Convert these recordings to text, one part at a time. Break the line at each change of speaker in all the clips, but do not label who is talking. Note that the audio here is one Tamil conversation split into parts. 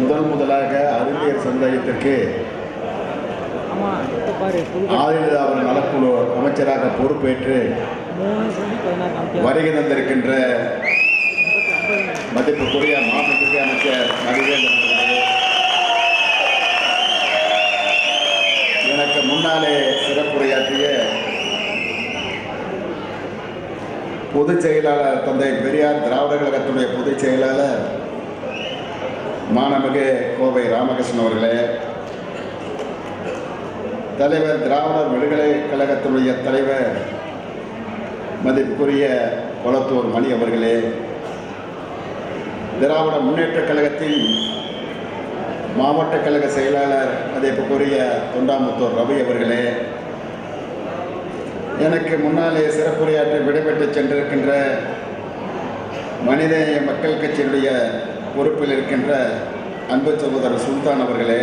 முதல் முதலாக அறிவியல் சமுதாயத்திற்கு ஆதிதாபுரம் நலக்குழு அமைச்சராக பொறுப்பேற்று வருகை தந்திருக்கின்ற மதிப்புக்குரிய மாண்புமிகு அமைச்சர் மதிவேந்தன் எனக்கு முன்னாலே சிறப்புரையாற்றிய பொதுச் செயலாளர் தந்தை பெரியார் திராவிடர் கழகத்துடைய பொதுச் செயலாளர் மாணமிகு கோவை ராமகிருஷ்ணன் அவர்களே. தலைவர் திராவிடர் விடுதலை கழகத்தினுடைய தலைவர் மதிப்புக்குரிய கொளத்தூர் மணி அவர்களே. திராவிட முன்னேற்றக் கழகத்தின் மாவட்ட கழக செயலாளர் மதிப்புக்குரிய தொண்டாமுத்தூர் ரவி அவர்களே. எனக்கு முன்னாலே சிறப்புரையாற்றி விடைபெற்று சென்றிருக்கின்ற மனிதநேய மக்கள் கட்சியினுடைய பொறுப்பில் இருக்கின்ற அன்பு சகோதரர் சுல்தான் அவர்களே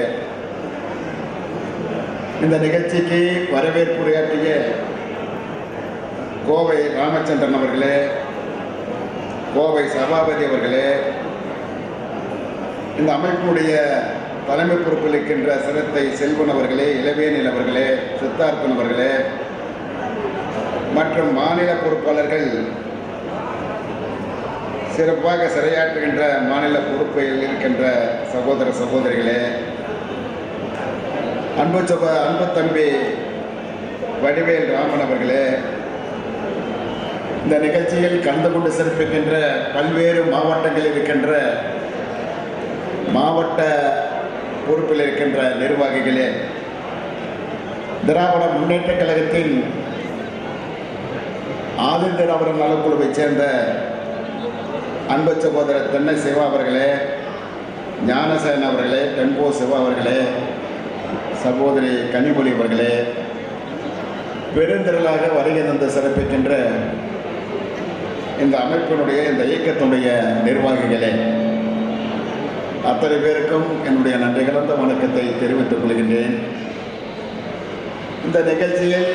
இந்த நிகழ்ச்சிக்கு வரவேற்புரையாற்றிய கோவை ராமச்சந்திரன் அவர்களே கோவை சபாபதி அவர்களே இந்த அமைப்புடைய தலைமை பொறுப்பில் இருக்கின்ற சிரத்தை செல்வன் அவர்களே இளவேனில் அவர்களே சித்தார்த்தன் அவர்களே மற்றும் மாநில பொறுப்பாளர்கள் சிறப்பாக சிறையாற்றுகின்ற மாநில பொறுப்பில் இருக்கின்ற சகோதர சகோதரிகளே அன்பு சப அன்பு தம்பி வடிவேல் ராமன் அவர்களே இந்த நிகழ்ச்சியில் கலந்து கொண்டு சிறப்பிக்கின்ற பல்வேறு மாவட்டங்களில் இருக்கின்ற மாவட்ட பொறுப்பில் இருக்கின்ற நிர்வாகிகளே திராவிட முன்னேற்ற கழகத்தின் ஆதி திராவிட நலக்குழுவைச் சேர்ந்த அன்பு சகோதரர் தென்னை சிவா அவர்களே ஞானசேன அவர்களே டெம்போ சிவா அவர்களே சகோதரி கனிமொழி அவர்களே பெருந்திரளாக வருகை தந்து சிறப்பிக்கின்ற இந்த அமைப்பினுடைய இந்த இயக்கத்தினுடைய நிர்வாகிகளே அத்தனை பேருக்கும் என்னுடைய நன்றி கலந்த வணக்கத்தை தெரிவித்துக் கொள்கின்றேன். இந்த நிகழ்ச்சியில்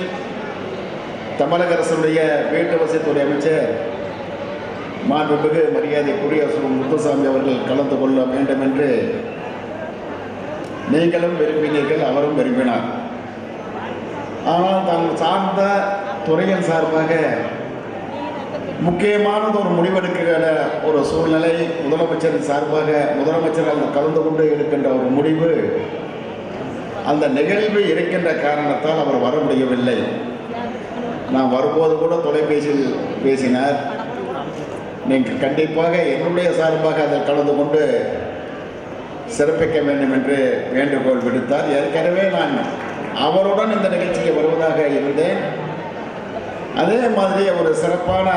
தமிழக அரசுடைய வீட்டு வசதித்துறை அமைச்சர் மாண்புமிகு மரியாதைக்குரிய சு முத்துசாமி அவர்கள் கலந்து கொள்ள வேண்டும் என்று நீங்களும் விரும்பினீர்கள் அவரும் விரும்பினார். ஆனால் தான் சார்ந்த துறையின் சார்பாக முக்கியமானது ஒரு முடிவெடுக்கிற ஒரு சூழ்நிலை முதலமைச்சரின் சார்பாக முதலமைச்சர் அந்த கலந்து கொண்டு எடுக்கின்ற ஒரு முடிவு அந்த நிகழ்வு இருக்கின்ற காரணத்தால் அவர் வர முடியவில்லை. நான் வரும்போது கூட தொலைபேசியில் பேசினார். நீங்கள் கண்டிப்பாக என்னுடைய சார்பாக அதில் கலந்து கொண்டு சிறப்பிக்க வேண்டும் என்று வேண்டுகோள் விடுத்தார். ஏற்கனவே நான் அவருடன் இந்த நிகழ்ச்சிக்கு வருவதாக இருந்தேன். அதே மாதிரி ஒரு சிறப்பான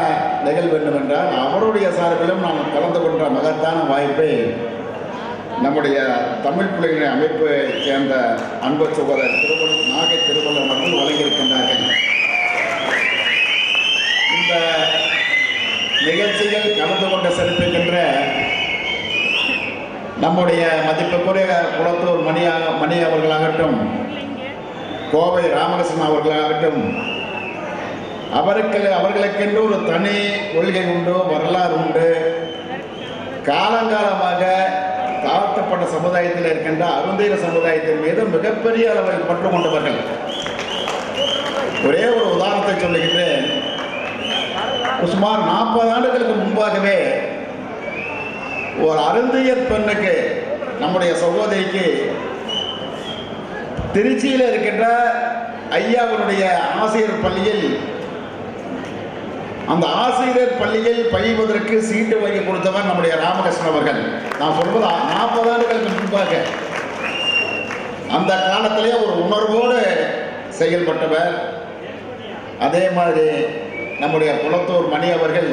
நிகழ்வு வேண்டும் அவருடைய சார்பிலும் நான் கலந்து கொண்ட மகத்தான வாய்ப்பை நம்முடைய தமிழ் பிள்ளைகளின் அமைப்பை சேர்ந்த அன்பு சகோதரர் திருவள்ள நாகை திருவள்ளுவர் அவர்கள் வழங்கியிருக்கின்றார்கள். இந்த நிகழ்ச்சியில் கலந்து கொண்டு சிறப்பிக்கின்ற நம்முடைய மதிப்புக்குரிய குளத்தூர் மணியாக மணி அவர்களாகட்டும் கோவை ராமகிருஷ்ணன் அவர்களாகட்டும் அவருக்கு அவர்களுக்கென்று ஒரு தனி கொள்கை உண்டு வரலாறு உண்டு. காலங்காலமாக தாழ்த்தப்பட்ட சமுதாயத்தில் இருக்கின்ற அருந்தீர சமுதாயத்தின் மீது மிகப்பெரிய அளவில் பற்று கொண்டவர்கள். ஒரே ஒரு உதாரணத்தை சொல்லுகின்றேன். சுமார் நாற்பது ஆண்டுகளுக்கு முன்பாகவே ஒரு அருந்தியர் பெண்ணுக்கு நம்முடைய சகோதரிக்கு திருச்சியில் இருக்கின்ற ஐயாவுடைய ஆசிரியர் பள்ளியில் அந்த ஆசிரியர் பள்ளியில் பயில்வதற்கு சீட்டு வாங்கி கொடுத்தவர் நம்முடைய ராமகிருஷ்ணன் அவர்கள். நான் சொல்வது நாற்பது ஆண்டுகளுக்கு முன்பாக. அந்த காலத்திலே ஒரு உணர்வோடு செயல்பட்டவர். அதே மாதிரி நம்முடைய குளத்தூர் மணி அவர்கள்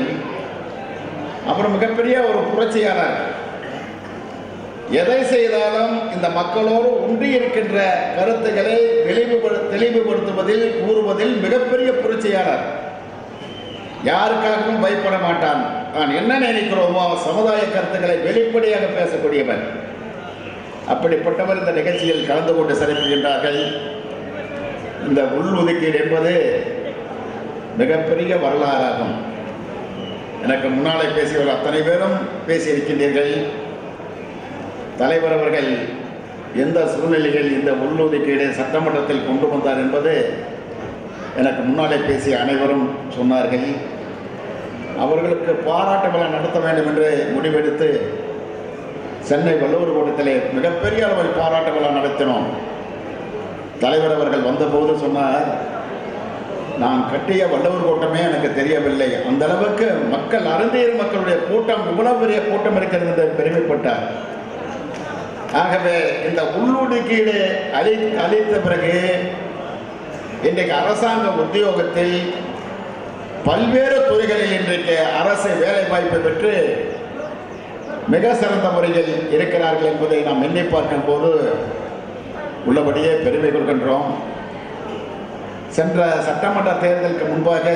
அப்புறம் மிகப்பெரிய ஒரு புரட்சியாளர். எதை செய்தாலும் இந்த மக்களோடு ஒன்றி இருக்கின்ற கருத்துக்களை தெளிவுபடு தெளிவுபடுத்துவதில் கூறுவதில் மிகப்பெரிய புரட்சியாளர். யாருக்காகவும் பயப்பட மாட்டான். நான் என்ன நினைக்கிறோமோ சமுதாய கருத்துக்களை வெளிப்படையாக பேசக்கூடியவன். அப்படிப்பட்டவர் இந்த நிகழ்ச்சியில் கலந்து கொண்டு சிறப்பிக்கின்றார்கள். இந்த உள் ஒதுக்கீடு என்பது மிகப்பெரிய வரலாறாகும். எனக்கு முன்னாலே பேசியவர்கள் அத்தனை பேரும் பேசியிருக்கின்றீர்கள். தலைவர் அவர்கள் எந்த சூழ்நிலையில் இந்த உள்ளொதுக்கீடு சட்டமன்றத்தில் கொண்டு வந்தார் என்பது எனக்கு முன்னாலே பேசிய அனைவரும் சொன்னார்கள். அவர்களுக்கு பாராட்டு விழா நடத்த வேண்டும் என்று முடிவெடுத்து சென்னை வள்ளுவர் கூட்டத்திலே மிகப்பெரிய அளவில் பாராட்டு விழா நடத்தினோம். தலைவர் அவர்கள் வந்தபோது சொன்னார் நான் கட்டிய வல்லவர் கூட்டமே எனக்கு தெரியவில்லை. அந்த அளவுக்கு மக்கள் அருந்தீர் மக்களுடைய கூட்டம் இவ்வளவு பெரிய கூட்டம் இருக்கிறது என்று பெருமைப்பட்டார். ஆகவே இந்த உள்ளுடுக்கீடு அளி அளித்த பிறகு இன்றைக்கு அரசாங்க உத்தியோகத்தில் பல்வேறு துறைகளில் இன்றைக்கு அரசு வேலை வாய்ப்பு பெற்று மிக சிறந்த முறையில் இருக்கிறார்கள் என்பதை நாம் எண்ணி பார்க்கும் போது உள்ளபடியே பெருமை கொள்கின்றோம். சென்ற சட்டமன்ற தேர்தலுக்கு முன்பாக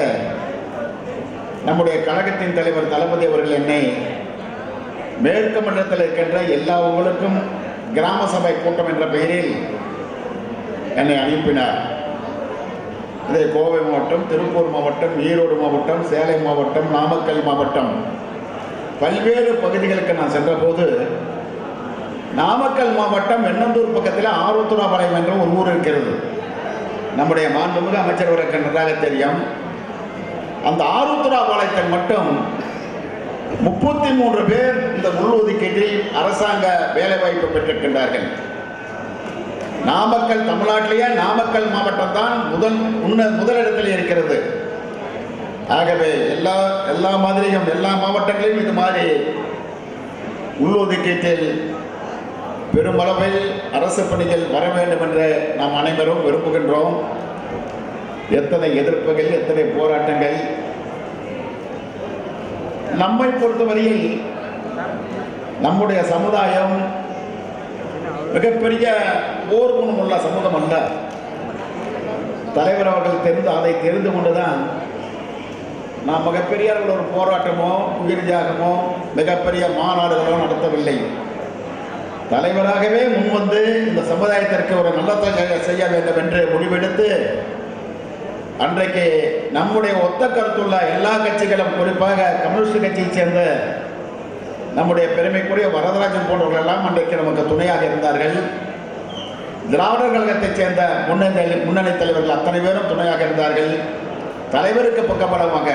நம்முடைய கழகத்தின் தலைவர் தளபதி அவர்கள் என்னை மேற்கு மண்டலத்தில் இருக்கின்ற எல்லா ஊர்களுக்கும் கிராம சபை கூட்டம் என்ற பெயரில் என்னை அனுப்பினார். இதே கோவை மாவட்டம் திருப்பூர் மாவட்டம் ஈரோடு மாவட்டம் சேலை மாவட்டம் நாமக்கல் மாவட்டம். பல்வேறு பகுதிகளுக்கு நான் சென்றபோது நாமக்கல் மாவட்டம் வெண்ணந்தூர் பக்கத்தில் ஆருத்துராபாளையம் என்ற ஒரு ஊர் இருக்கிறது. நம்முடைய மாண்புமிகு அமைச்சர் அவருக்கு நன்றாக தெரியும். அந்த ஆருத்துராபாளையத்தில் மட்டும் முப்பத்தி மூன்று பேர் இந்த உள்ஒதுக்கீட்டில் அரசாங்க வேலைவாய்ப்பு பெற்றிருக்கின்றார்கள். நாமக்கல் தமிழ்நாட்டிலேயே நாமக்கல் மாவட்டம் தான் முதல் முன்ன முதலிடத்தில் இருக்கிறது. ஆகவே எல்லா எல்லா மாதிரியும் எல்லா மாவட்டங்களிலும் இது மாதிரி உள்ஒதுக்கீட்டில் பெருமளவில் அரசு பணிகள் வர வேண்டும் என்று நாம் அனைவரும் விரும்புகின்றோம். எத்தனை எதிர்ப்புகள் எத்தனை போராட்டங்கள். நம்மை பொறுத்தவரையில் நம்முடைய சமுதாயம் மிகப்பெரிய போர் குணம் உள்ள சமூகம் அல்ல. தலைவர் அவர்கள் தெரிந்து அதை தெரிந்து கொண்டுதான் நாம் மிகப்பெரிய ஒரு போராட்டமோ உயிர் தியாகமோ மிகப்பெரிய மாநாடுகளோ நடத்தவில்லை. தலைவராகவே முன்வந்து இந்த சமுதாயத்திற்கு ஒரு நல்ல செய்ய வேண்டும் என்று முடிவெடுத்து அன்றைக்கு நம்முடைய ஒத்த கருத்துள்ள எல்லா கட்சிகளும் குறிப்பாக கம்யூனிஸ்ட் கட்சியைச் சேர்ந்த நம்முடைய பெருமைக்குரிய வரதராஜன் போன்றவர்கள் எல்லாம் அன்றைக்கு நமக்கு துணையாக இருந்தார்கள். திராவிடர் கழகத்தைச் சேர்ந்த முன்னணி முன்னணி தலைவர்கள் அத்தனை பேரும் துணையாக இருந்தார்கள். தலைவருக்கு பக்கப்படமாக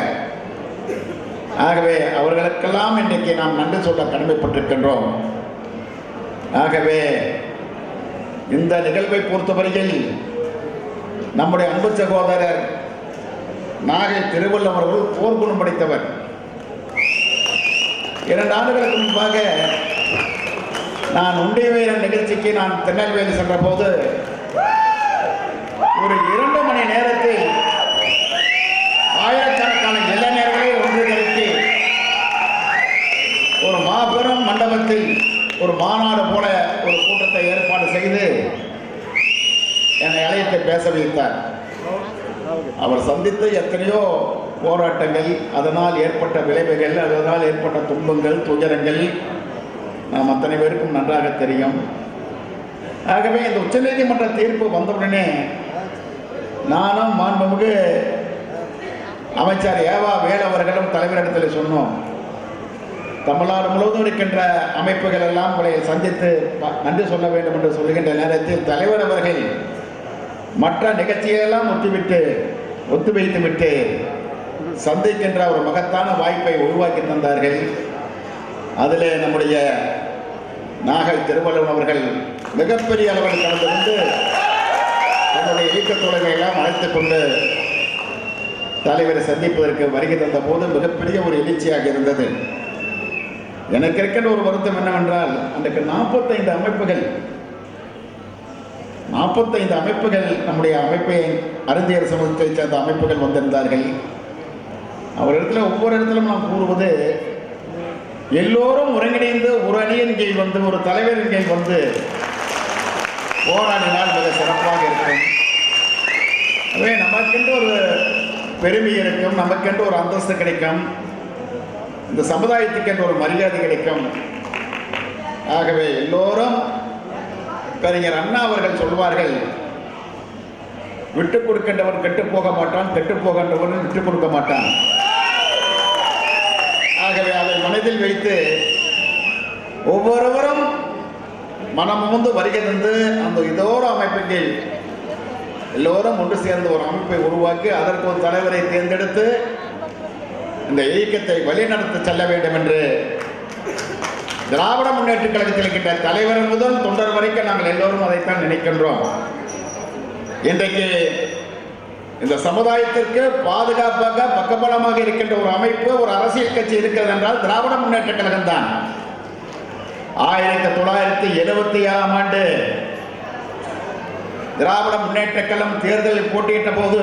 ஆகவே அவர்களுக்கெல்லாம் இன்றைக்கு நாம் நன்றி சொல்ல கடமைப்பட்டிருக்கின்றோம். ஆகவே இந்த நிகழ்வை பொறுத்தவரையில் நம்முடைய அன்பு சகோதரர் நாகை திருவள்ளுவர் அவர்கள் போர்க்குணம் படைத்தவர். இரண்டு ஆண்டுகளுக்கு முன்பாக நான் உண்டிய நிகழ்ச்சிக்கு நான் திருநெல்வேலி சென்ற போது ஒரு இரண்டு மணி நேரத்தில் ஒரு மாநாடு போல ஒரு கூட்டத்தை ஏற்பாடு செய்து என்னை அழைத்து பேச வைத்தார். அவர் சந்தித்த எத்தனையோ போராட்டங்கள் அதனால் ஏற்பட்ட விளைவுகள் அதனால் ஏற்பட்ட துன்பங்கள் துயரங்கள் நாம் அத்தனை பேருக்கும் நன்றாக தெரியும். ஆகவே இந்த உச்சநீதிமன்ற தீர்ப்பு வந்தவுடனே நானும் மாண்புமிகு அமைச்சர் ஏவா வேலவர்களும் தலைவரிடத்தில் சொன்னோம். தமிழ்நாடு முழுவதும் இருக்கின்ற அமைப்புகள் எல்லாம் உங்களை சந்தித்து ப- நன்றி சொல்ல வேண்டும் என்று சொல்லுகின்ற நேரத்தில் தலைவர் அவர்கள் மற்ற நிகழ்ச்சிகளெல்லாம் ஒத்துவிட்டு ஒத்துவைத்துவிட்டு சந்திக்கின்ற ஒரு மகத்தான வாய்ப்பை உருவாக்கி தந்தார்கள். அதில் நம்முடைய நாகை திருவள்ளுவன் அவர்கள் மிகப்பெரிய அளவில் கலந்து கொண்டு தன்னுடைய இயக்கத்தோழர்களை எல்லாம் அழைத்து கொண்டு தலைவரை சந்திப்பதற்கு வருகை தந்த போது மிகப்பெரிய ஒரு எழுச்சியாக இருந்தது. எனக்கு இருக்கிற ஒரு வருத்தம் என்னவென்றால் அன்றைக்கு நாற்பத்தைந்து அமைப்புகள் நாற்பத்தைந்து அமைப்புகள் நம்முடைய அமைப்பை அறிஞர் சமூகத்தைச் சேர்ந்த அமைப்புகள் வந்திருந்தார்கள். அவர் இடத்துல ஒவ்வொரு இடத்திலும் நாம் கூறுவது எல்லோரும் ஒருங்கிணைந்து ஒரு அணியின் கீழ் வந்து ஒரு தலைவரின் கீழ் வந்து போராடினால் மிக சிறப்பாக இருக்கும். எனவே நமக்கென்று ஒரு பெருமை இருக்கும் நமக்கென்று ஒரு அந்தஸ்து கிடைக்கும். இந்த சமுதாயத்துக்கென்று ஒரு மரியாதை கிடைக்கும். ஆகவே எல்லோரும் கலைஞர் அண்ணா அவர்கள் சொல்வார்கள் விட்டு கொடுக்கின்றவன் கெட்டு போக மாட்டான் கெட்டு போகின்றவன் விட்டு கொடுக்க மாட்டான். ஆகவே அதை மனதில் வைத்து ஒவ்வொருவரும் மனமுந்து வருகை தந்து அந்த இதோட அமைப்புக்கு எல்லோரும் ஒன்று சேர்ந்து ஒரு அமைப்பை உருவாக்கி அதற்கு ஒரு தலைவரை தேர்ந்தெடுத்து இந்த இயக்கத்தை வழிநடத்த செல்ல வேண்டும் என்று திராவிட முன்னேற்ற கழகத்தில் இருக்கின்ற தலைவர் முதல் தொண்டர் வரைக்கும் நாங்கள் எல்லோரும் அதைத்தான் நினைக்கின்றோம். இன்றைக்கு இந்த சமுதாயத்திற்கு பாதுகாப்பாக பக்கபலமாக இருக்கின்ற ஒரு அமைப்பு ஒரு அரசியல் கட்சி இருக்கிறது என்றால் திராவிட முன்னேற்ற கழகம் தான். ஆயிரத்தி தொள்ளாயிரத்தி எழுபத்தி ஏழாம் ஆண்டு திராவிட முன்னேற்ற கழகம் தேர்தலில் போட்டியிட்ட போது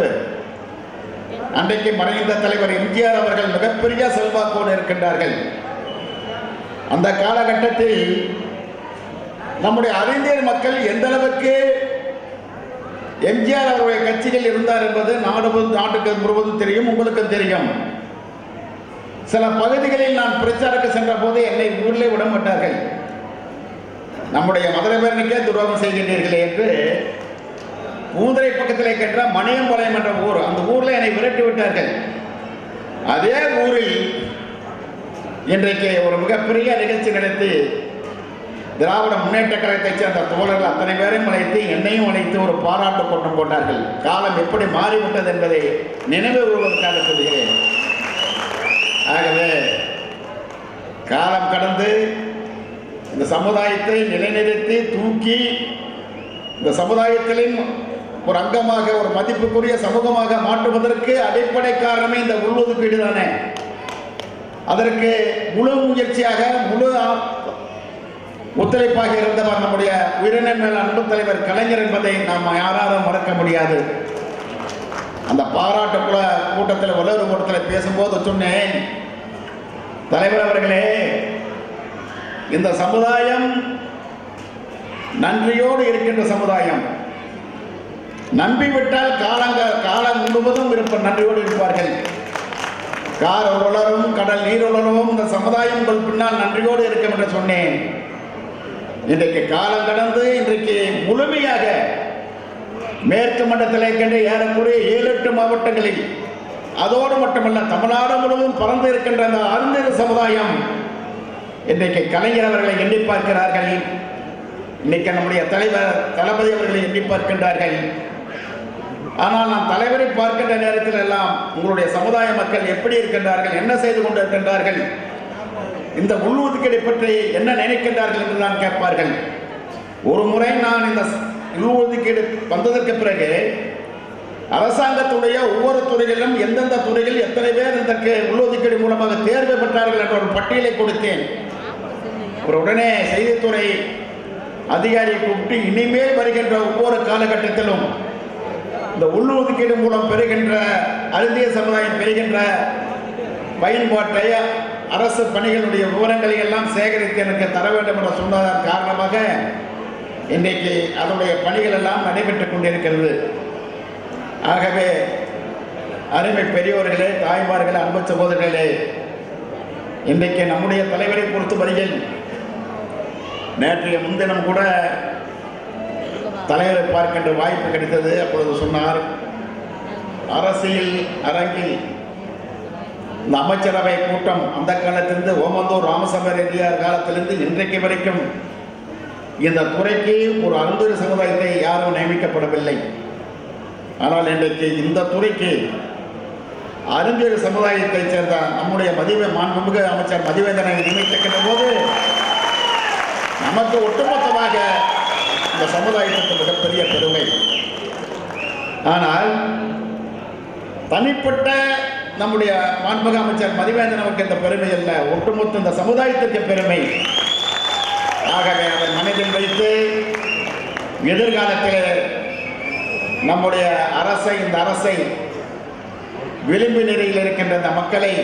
அன்றைக்கு மறைந்த தலைவர் எம்ஜிஆர் அவர்கள் மிகப்பெரிய செல்வாக்கோடு இருக்கின்றார்கள். அந்த காலகட்டத்தில் நம்முடைய அறிஞர் மக்கள் எந்த அளவுக்கு எம்ஜிஆர் அவருடைய கட்சிகள் இருந்தார் என்பது நாடு நாட்டுக்கு முழுவதும் தெரியும் உங்களுக்கும் தெரியும். சில பகுதிகளில் நான் பிரச்சாரக்கு சென்ற போது என்னை ஊரிலே விட மாட்டார்கள் நம்முடைய மதுரை பேரனுக்கே துரோகம் செய்கின்றீர்களே என்று பூந்தரை பக்கத்திலே இருக்கின்ற மணியம்பாளையம் என்ற ஊர் அந்த ஊரில் என்னை விரட்டி விட்டார்கள் அதே ஊரில் இன்றைக்கு ஒரு மிகப்பெரிய நிகழ்ச்சி நடத்தி திராவிட முன்னேற்ற கழகத்தைச் சேர்ந்த தோழர்கள் அத்தனை பேரையும் அழைத்து என்னையும் அழைத்து ஒரு பாராட்டு கூட்டம் போட்டார்கள் காலம் எப்படி மாறிவிட்டது என்பதை நினைவு கூறுவதற்காக சொல்கிறேன். ஆகவே காலம் கடந்து இந்த சமுதாயத்தை நிலைநிறுத்தி தூக்கி இந்த சமுதாயத்திலும் ஒரு அங்கமாக ஒரு மதிப்புக்குரிய சமூகமாக மாற்றுவதற்கு அடிப்படை காரணமே இந்த உள்ஒதுக்கீடு தானே அதற்கு முழு முயற்சியாக முழு ஒத்துழைப்பாக இருந்தவர் நம்முடைய உயிரின மேல் அன்பு தலைவர் கலைஞர் என்பதை நாம் யாராலும் மறக்க முடியாது. அந்த பாராட்டு குழ கூட்டத்தில் வலுவறு கூட்டத்தில் பேசும்போது சொன்னேன் தலைவர் அவர்களே இந்த சமுதாயம் நன்றியோடு இருக்கின்ற சமுதாயம். நம்பிவிட்டால் காலங்க காலம் முழுவதும் இருப்ப நன்றியோடு இருப்பார்கள். கார் உலரும் கடல் நீர் உலரவும் இந்த சமுதாயம் உங்கள் பின்னால் நன்றியோடு இருக்கும் என்று சொன்னேன். இன்றைக்கு காலம் கடந்து இன்றைக்கு முழுமையாக மேற்கு மண்டலத்தில் இருக்கின்ற ஏறக்குறைய ஏழு எட்டு மாவட்டங்களில் அதோடு மட்டுமல்ல தமிழ்நாடு முழுவதும் பறந்து இருக்கின்ற அந்த அறிஞர் சமுதாயம் இன்றைக்கு கலைஞர் அவர்களை எண்ணி பார்க்கிறார்கள். இன்னைக்கு நம்முடைய தலைவர் தளபதி அவர்களை எண்ணி பார்க்கின்றார்கள். ஆனால் நாம் தலைவரை பார்க்கின்ற நேரத்தில் எல்லாம் உங்களுடைய சமுதாய மக்கள் எப்படி இருக்கின்றார்கள் என்ன செய்து கொண்டிருக்கின்றார்கள் இந்த உள்ஒதுக்கீடு பற்றி என்ன நினைக்கின்றார்கள் என்று தான் கேட்பார்கள். ஒரு முறை நான் இந்த உள்ஒதுக்கீடு வந்ததற்கு பிறகு அரசாங்கத்துடைய ஒவ்வொரு துறைகளிலும் எந்தெந்த துறையில் எத்தனை பேர் இதற்கு உள்ஒதுக்கீடு மூலமாக தேர்வு பெற்றார்கள் என்ற ஒரு பட்டியலை கொடுத்தேன். ஒரு உடனே செய்தித்துறை அதிகாரியை கூப்பிட்டு இனிமேல் வருகின்ற ஒவ்வொரு காலகட்டத்திலும் இந்த உள்ளொதுக்கீடு மூலம் பெறுகின்ற அருந்திய சமுதாயம் பெறுகின்ற பயன்பாட்டை அரசு பணிகளுடைய விவரங்களை எல்லாம் சேகரித்து எனக்கு தர வேண்டும் என்ற சொன்னதன் காரணமாக இன்றைக்கு அதனுடைய பணிகள் எல்லாம் நடைபெற்றுக் கொண்டிருக்கிறது. ஆகவே அருமை பெரியோர்களே தாய்மார்களே அன்பு சகோதரர்களே இன்றைக்கு நம்முடைய தலைவரை பொறுத்த வரையில் நேற்றைய முன்தினம் கூட தலைவரை பார்க்கின்ற வாய்ப்பு கிடைத்தது. அப்பொழுது சொன்னார் அரசியல் அரங்கில் இந்த அமைச்சரவை கூட்டம் அந்த காலத்திலிருந்து ஓமந்தூர் ராமசபர் ரெட்டியார் காலத்திலிருந்து இன்றைக்கு வரைக்கும் இந்த துறைக்கு ஒரு அருந்தொரு சமுதாயத்தை யாரும் நியமிக்கப்படவில்லை. ஆனால் இன்றைக்கு இந்த துறைக்கு அறிஞர் சமுதாயத்தைச் சேர்ந்த நம்முடைய மதிவ மாண்புமிகு அமைச்சர் மதிவேந்தனை நியமித்திருக்கின்ற போது நமக்கு ஒட்டுமொத்தமாக இந்த சமுதாயத்துக்கு மிகப்பெரிய பெருமை. ஆனால் தனிப்பட்ட நம்முடைய மாண்புமிகு அமைச்சர் மதிவேந்தன் அவருக்கு இந்த பெருமை அல்ல. ஒட்டுமொத்த இந்த சமுதாயத்திற்கு பெருமை. ஆகவே அதை மனதில் வைத்து எதிர்காலத்தில் நம்முடைய அரசை இந்த அரசை விளிம்பு நிலையில் இருக்கின்ற இந்த மக்களை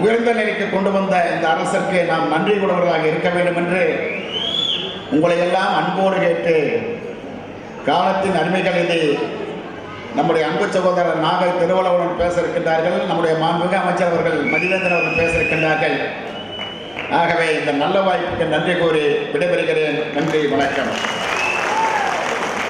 உயர்ந்த நிலைக்கு கொண்டு வந்த இந்த அரசிற்கு நாம் நன்றி கூடவர்களாக இருக்க வேண்டும் என்று உங்களை எல்லாம் அன்போடு கேட்டு காலத்தின் அருமைகளிலே நம்முடைய அன்பு சகோதரர் நாகை திருவள்ளுவன் பேச இருக்கின்றார்கள் நம்முடைய மாண்புமிகு அமைச்சர் அவர்கள் மதிவேந்தன் அவர்கள் பேச இருக்கின்றார்கள் ஆகவே இந்த நல்ல வாய்ப்புக்கு நன்றி கூறி விடைபெறுகிறேன். நன்றி வணக்கம்.